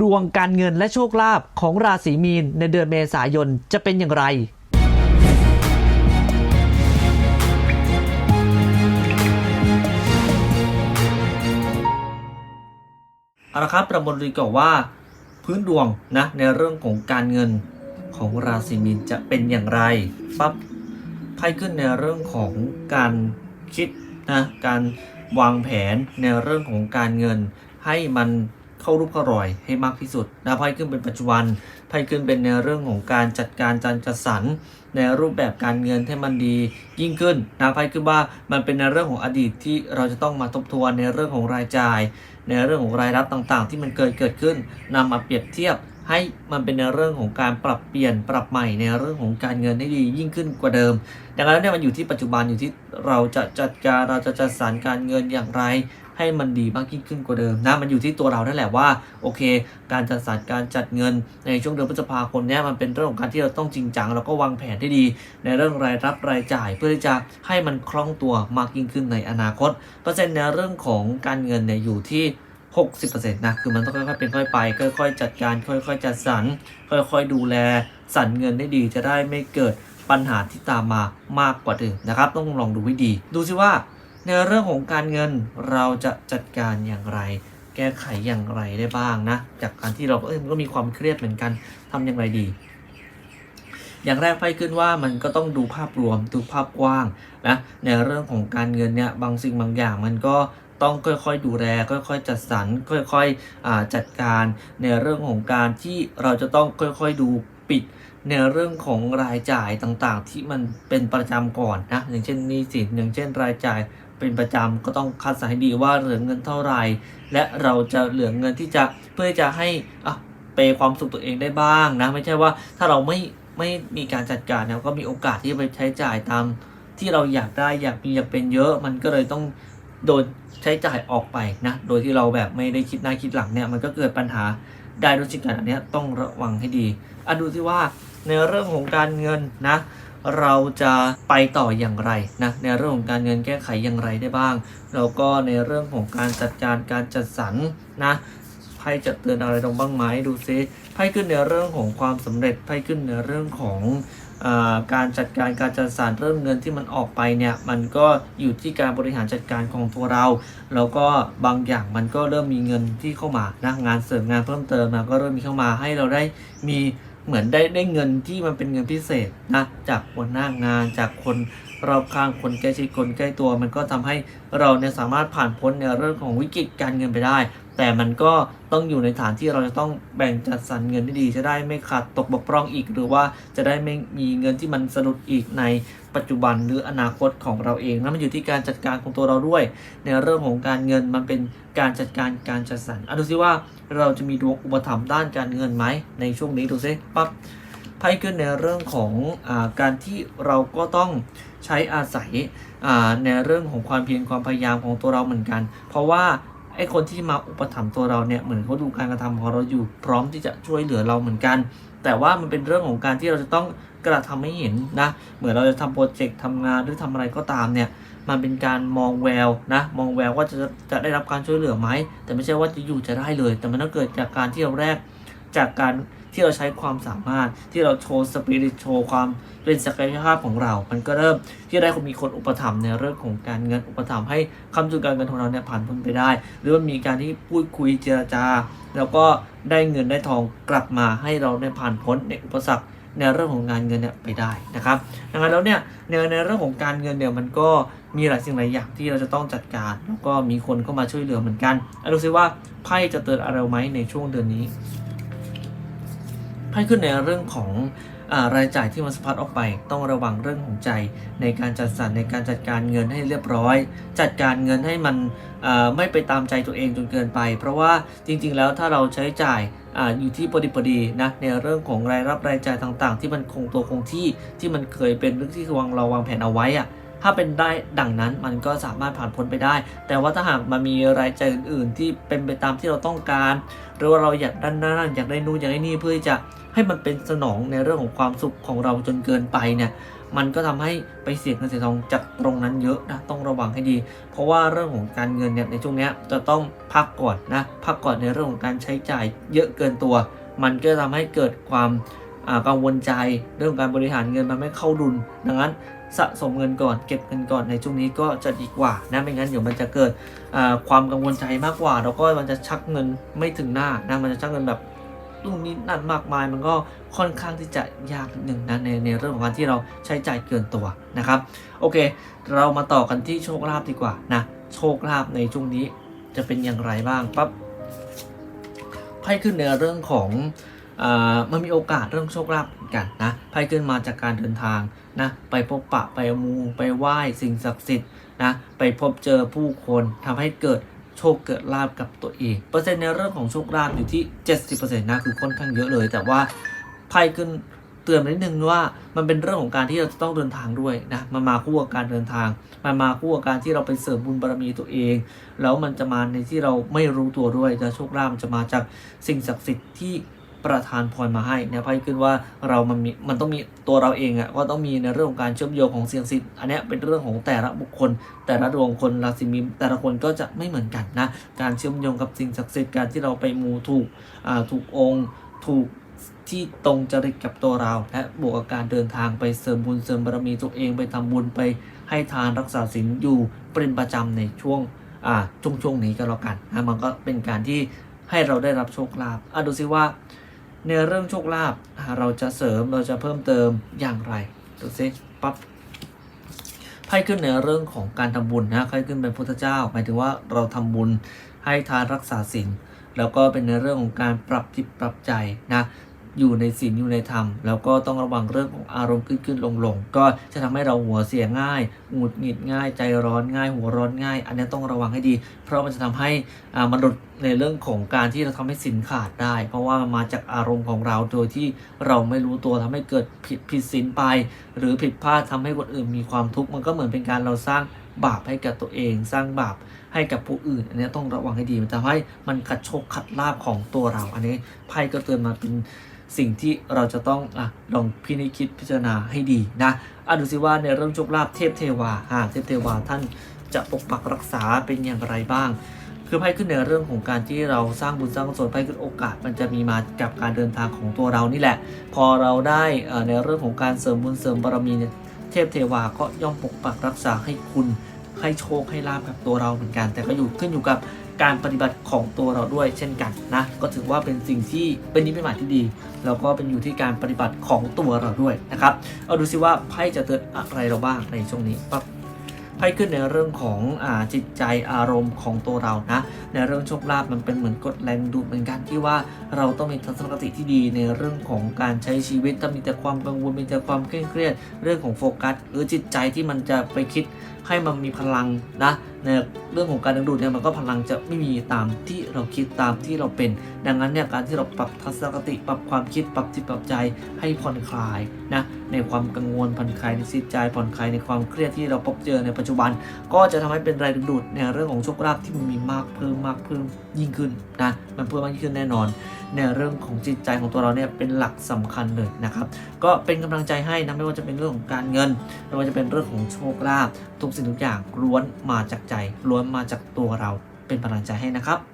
ดวงการเงินและโชคลาภของราศีมีนในเดือนเมษายนจะเป็นอย่างไรเอาละครับประมวลดีกว่าว่า พื้นดวงนะในเรื่องของการเงินของราศีมีนจะเป็นอย่างไรปั๊บไพ่ขึ้นในเรื่องของการคิดนะการวางแผนในเรื่องของการเงินให้มัน เข้ารูปเข้ารอยให้มากที่สุดนะไพ่ขึ้นเป็นปัจจุบันไพ่ขึ้นเป็นในเรื่องของการจัดการการจัดสรรในรูปแบบการเงินให้มันดียิ่งขึ้นนะไพ่ขึ้นว่ามันเป็นในเรื่องของอดีตที่เราจะต้องมาทบทวนในเรื่องของรายจ่าย ในเรื่องของรายรับต่างๆ ที่มันเกิดเกิดขึ้นนำมาเปรียบเทียบให้มันเป็นในเรื่องของการปรับเปลี่ยนปรับใหม่ในเรื่องของการเงินให้ดียิ่งขึ้นกว่าเดิม ดังนั้นเนี่ยมันอยู่ที่ปัจจุบันอยู่ที่เราจะจัดการเราจะจัดสรรการเงินอย่างไร ให้มันดีมากยิ่งขึ้นกว่าเดิมนะมันอยู่ที่ตัวเรานั่นแหละว่าโอเค การจัดสรรการจัดเงินในช่วงเดือนพฤษภาคมเนี่ยมันเป็นเรื่องของการที่เราต้องจริงจังแล้วก็วางแผนที่ดี ในเรื่องรายรับรายจ่ายเพื่อที่จะให้มันคล่องตัวมากยิ่งขึ้นในอนาคตเปอร์เซ็นต์ในเรื่องของการเงินเนี่ยอยู่ที่60%นะ คือมันต้องค่อยๆเป็นค่อยไป ค่อยๆ จัดการ ค่อยๆ จัดสรร ค่อยๆ ดูแล สรรเงินได้ดี จะได้ไม่เกิดปัญหาที่ตามมามากกว่าเดิมนะครับ ต้องลองดูให้ดี ดูซิว่า ในเรื่องของการเงินเราจะจัดการอย่างไร แก้ไขอย่างไรได้บ้างนะ จากการที่เราเอ้ยมันก็มีความเครียดเหมือนกันทำอย่างไรดี อย่างแรกไพ่ขึ้นว่ามันก็ต้องดูภาพรวมดูภาพกว้างนะในเรื่องของการเงินเนี่ยบางสิ่งบางอย่างมันก็ต้องค่อยๆดูแลค่อยๆ จัดสรรค่อยๆจัดการในเรื่องของการที่เราจะต้องค่อยๆดูปิดในเรื่องของรายจ่ายต่างๆ ที่มันเป็นประจำก่อนนะอย่างเช่นหนี้สินอย่างเช่นรายจ่าย เป็นประจำก็ต้องคัดสรรให้ดีว่าเหลือเงินเท่าไหร่ และเราจะเหลือเงินที่จะเพื่อจะให้อะเปย์ความสุขตัวเองได้บ้างนะไม่ใช่ว่าถ้าเราไม่ไม่มีการจัดการเนี่ยก็มีโอกาสที่จะไปใช้จ่ายตามที่เราอยากได้อยากมีอยากเป็นเยอะ มันก็เลยต้องโดนใช้จ่ายออกไปนะ โดยที่เราแบบไม่ได้คิดหน้าคิดหลังเนี่ยมันก็เกิดปัญหาได้ด้วยเช่นกันอันนี้ต้องระวังให้ดีอะดูที่ว่าในเรื่องของการเงินนะ เราจะไปต่ออย่างไรนะในเรื่องของการเงินแก้ไขอย่างไรได้บ้าง แล้วก็ในเรื่องของการจัดการการจัดสรรนะไพ่จะเตือนอะไรตรงบ้างไหมดูซิไพ่ขึ้นในเรื่องของความสำเร็จไพ่ขึ้นในเรื่องของการจัดการการจัดสรรเรื่องเงินที่มันออกไปเนี่ยมันก็อยู่ที่การบริหารจัดการของตัวเรา แล้วก็บางอย่างมันก็เริ่มมีเงินที่เข้ามานะงานเสริมงานเพิ่มเติมมาก็เริ่มมีเข้ามาให้เราได้มี เหมือนได้ได้เงินที่มันเป็นเงินพิเศษนะ จากคนหน้างานจากคนรอบข้างคนใกล้ชิดคนใกล้ตัว มันก็ทำให้เราเนี่ยสามารถผ่านพ้นในเรื่องของวิกฤตการเงินไปได้ แต่มันก็ต้องอยู่ในฐานที่เราจะต้องแบ่งจัดสรรเงินที่ดีจะได้ไม่ขาดตกบกพร่องอีก หรือว่าจะได้ไม่มีเงินที่มันสะดุดอีกในปัจจุบันหรืออนาคตของเราเองนั่นมันอยู่ที่การจัดการของตัวเราด้วย ในเรื่องของการเงินมันเป็นการจัดการการจัดสรรอะดูซิว่าเราจะมีดวงอุปถัมภ์ด้านการเงินไหมในช่วงนี้ดูซิปั๊บไพ่ขึ้นในเรื่องของอการที่เราก็ต้องใช้อาศัยในเรื่องของความเพียรความพยายามของตัวเราเหมือนกัน เพราะว่า ไอ้คนที่มาอุปถัมภ์ตัวเราเนี่ยเหมือนเขาดูการกระทำของเราอยู่พร้อมที่จะช่วยเหลือเราเหมือนกัน แต่ว่ามันเป็นเรื่องของการที่เราจะต้องกระทำให้เห็นนะ เหมือนเราจะทำโปรเจกต์ทำงานหรือทำอะไรก็ตามเนี่ยมันเป็นการมองแววนะ มองแววว่าจะจะได้รับการช่วยเหลือไหมแต่ไม่ใช่ว่าจะอยู่จะได้เลย แต่มันต้องเกิดจากการที่เราแรกจากการ ที่เราใช้ความสามารถที่เราโชว์สปิริตโชว์ความเป็นศักยภาพของเรา มันก็เริ่มที่ได้คนมีคนอุปถัมภ์ในเรื่องของการเงินอุปถัมภ์ให้คำจุนการเงินของเราเนี่ยผ่านพ้นไปได้ หรือว่ามีการที่พูดคุยเจรจา แล้วก็ได้เงินได้ทองกลับมาให้เราได้ผ่านพ้นในอุปสรรคในเรื่องของงานเงินเนี่ยไปได้นะครับ ดังนั้นแล้วเนี่ยในในเรื่องของการเงินเนี่ยมันก็มีหลายสิ่งหลายอย่างที่เราจะต้องจัดการ แล้วก็มีคนเข้ามาช่วยเหลือเหมือนกันเอาดูซิว่าไพ่จะเตือนอะไรไหมในช่วงเดือนนี้ ไพ่ขึ้นในเรื่องของอารายจ่ายที่มันสะพัดออกไป ต้องระวังเรื่องของใจ ในการจัดสรรในการจัดการเงินให้เรียบร้อย จัดการเงินให้มันไม่ไปตามใจตัวเองจนเกินไป เพราะว่าจริงๆ แล้วถ้าเราใช้จ่ายออยู่ที่พอดีพอดีนะในเรื่องของรายรับรายจ่ายต่างๆ ที่มันคงตัวคงที่ที่มันเคยเป็นเรื่องที่วางเราวางแผนเอาไว้อะ ถ้าเป็นได้ดังนั้นมันก็สามารถผ่านพ้นไปได้ แต่ว่าถ้าหากมันมีรายจ่ายอื่น ๆ ที่เป็นไปตามที่เราต้องการ หรือว่าเราอยากด้านนั่นอยากได้นู่นอยากได้นี่เพื่อที่จะให้มันเป็นสนองในเรื่องของความสุขของเราจนเกินไปเนี่ยมันก็ทำให้ไปเสียเงินเสียทองจากตรงนั้นเยอะนะต้องระวังให้ดี เพราะว่าเรื่องของการเงินเนี่ยในช่วงนี้จะต้องพักก่อนนะพักก่อนในเรื่องของการใช้จ่ายเยอะเกินตัว มันก็ทำให้เกิดความกังวลใจเรื่องการบริหารเงินมันไม่เข้าดุล ดังนั้น สะสมเงินก่อน เก็บเงินก่อนในช่วงนี้ก็จะดีกว่านะไม่งั้นเดี๋ยวมันจะเกิดความกังวลใจมากกว่า แล้วก็มันจะชักเงินไม่ถึงหน้านะมันจะชักเงินแบบนู่นนี่นั่นมากมายมันก็ค่อนข้างที่จะยากหนึ่งนะในในเรื่องของการที่เราใช้จ่ายเกินตัวนะครับ โอเค เรามาต่อกันที่โชคลาภดีกว่านะโชคลาภในช่วงนี้จะเป็นอย่างไรบ้างปั๊บไพ่ขึ้นในเรื่องของอมันมีโอกาสเรื่องโชคลาภ กันนะไพ่ขึ้นมาจากการเดินทางนะไปพบปะไปมูไปไหว้สิ่งศักดิ์สิทธิ์นะไปพบเจอผู้คนทำให้เกิดโชคเกิดลาบกับตัวเอง เปอร์เซ็นต์ในเรื่องของโชคลาภอยู่ที่ 70%นะคือค่อนข้างเยอะเลย แต่ว่าไพ่ขึ้นเตือนนิดนึงว่ามันเป็นเรื่องของการที่เราจะต้องเดินทางด้วยนะมันมาคู่กับการเดินทาง มันมาคู่กับการที่เราไปเสริมบุญบารมีตัวเอง แล้วมันจะมาในที่เราไม่รู้ตัวด้วยจะโชคลาภมันจะมาจากสิ่งศักดิ์สิทธิ์ที่ ประทานพรมาให้เนี่ยไพ่ขึ้นว่าเรามันมีมันต้องมีตัวเราเองอะ่ะก็ต้องมีในเรื่องของการเชื่อมโยงของเสียงศักดิ์สิทธิ์อันนี้เป็นเรื่องของแต่ละบุคคล แต่ละดวงคนราศีมีนแต่ละคนก็จะไม่เหมือนกันนะการเชื่อมโยงกับสิ่งศักดิ์สิทธิ์การที่เราไปมูถูกอ่าถูกองค์ถูกที่ตรงจริตกับตัวเรา และบวกกับการเดินทางไปเสริมบุญเสริมบารมีตัวเองไปทำบุญไปให้ทานรักษาศีลอยู่เป็นประจำในช่วงอ่าช่วงช่วงนี้ก็แล้วกันนะมันก็เป็นการที่ให้เราได้รับโชคลาภอะดูซิว่า ในเรื่องโชคลาภเราจะเสริมเราจะเพิ่มเติมอย่างไรดูซิปั๊บไพ่ขึ้นในเรื่องของการทำบุญนะไพ่ขึ้นเป็นพุทธเจ้า หมายถึงว่าเราทำบุญให้ทานรักษาศีลแล้วก็เป็นในเรื่องของการปรับจิตปรับใจนะ อยู่ในศีลอยู่ในธรรม แล้วก็ต้องระวังเรื่องของอารมณ์ขึ้นขึ้นลงลงก็จะทำให้เราหัวเสียง่ายหงุดหงิดง่ายใจร้อนง่าย หัวร้อนง่าย อันนี้ต้องระวังให้ดี เพราะมันจะทำให้อ่ามันหลุดในเรื่องของการที่เราทำให้สินขาดได้ เพราะว่ามันมาจากอารมณ์ของเราโดยที่เราไม่รู้ตัวทำให้เกิดผิดผิดศีลไป หรือผิดพลาดทำให้คนอื่นมีความทุกข์มันก็เหมือนเป็นการเราสร้าง บาปให้กับตัวเอง สร้างบาปให้กับผู้อื่น อันนี้ต้องระวังให้ดีมันทำให้มันขัดโชคขัดลาบของตัวเรา อันนี้ไพ่ก็เตือนมาเป็นสิ่งที่เราจะต้องอลองพินิจคิดพิจารณาให้ดีนะอะดูสิว่าในเรื่องโชคลาภเทพเทวาอ่าเทพเทวาท่านจะปกปักรักษาเป็นอย่างไรบ้าง คือไพ่ขึ้นในเรื่องของการที่เราสร้างบุญสร้างกุศลไพ่ขึ้นโอกาส มันจะมีมากับการเดินทางของตัวเรานี่แหละ พอเราได้อ่อในเรื่องของการเสริมบุญเสริมบารมีเนี่ย เทพเทวาก็ย่อมปกปักรักษาให้คุณให้โชคให้ลาบกับตัวเราเหมือนกัน แต่ก็อยู่ขึ้นอยู่กับการปฏิบัติของตัวเราด้วยเช่นกันนะ ก็ถือว่าเป็นสิ่งที่เป็นนิมิตหมายที่ดี แล้วก็เป็นอยู่ที่การปฏิบัติของตัวเราด้วยนะครับ เอาดูซิว่าไพ่จะเตือนอะไรเราบ้างในช่วงนี้ปั๊บ ไพ่ขึ้นในเรื่องของอาจิตใจอารมณ์ของตัวเรานะ ในเรื่องโชคลาภมันเป็นเหมือนกฎแรงดูดเหมือนกันที่ว่าเราต้องมีทัศนคติที่ดีในเรื่องของการใช้ชีวิตถ้ามีแต่ความกังวลมีแต่ความเคร่งเครียด เรื่องของโฟกัส หรือจิตใจที่มันจะไปคิด ให้มันมีพลังนะในเรื่องของการดึงดูดเนี่ยมันก็พลังจะไม่มีตามที่เราคิดตามที่เราเป็น ดังนั้นเนี่ยการที่เราปรับทัศนคติปรับความคิดปรับจิตปรับใจให้ผ่อนคลายนะในความกังวลผ่อนคลายในจิตใจผ่อนคลายในความเครียดที่เราพบเจอในปัจจุบัน ก็จะทำให้เป็นแรงดึงดูดในเรื่องของโชคลาภที่มันมีมากเพิ่มมากเพิ่มยิ่งขึ้นนะมันเพิ่มมากยิ่งขึ้นแน่นอนในเรื่องของจิตใจของตัวเราเนี่ยเป็นหลักสำคัญเลยนะครับ ก็เป็นกำลังใจให้นะไม่ว่าจะเป็นเรื่องของการเงิน ไม่ว่าจะเป็นเรื่องของโชคลาภทุกสิ่งทุกอย่างล้วนมาจากใจล้วนมาจากตัวเราเป็นกำลังใจให้นะครับ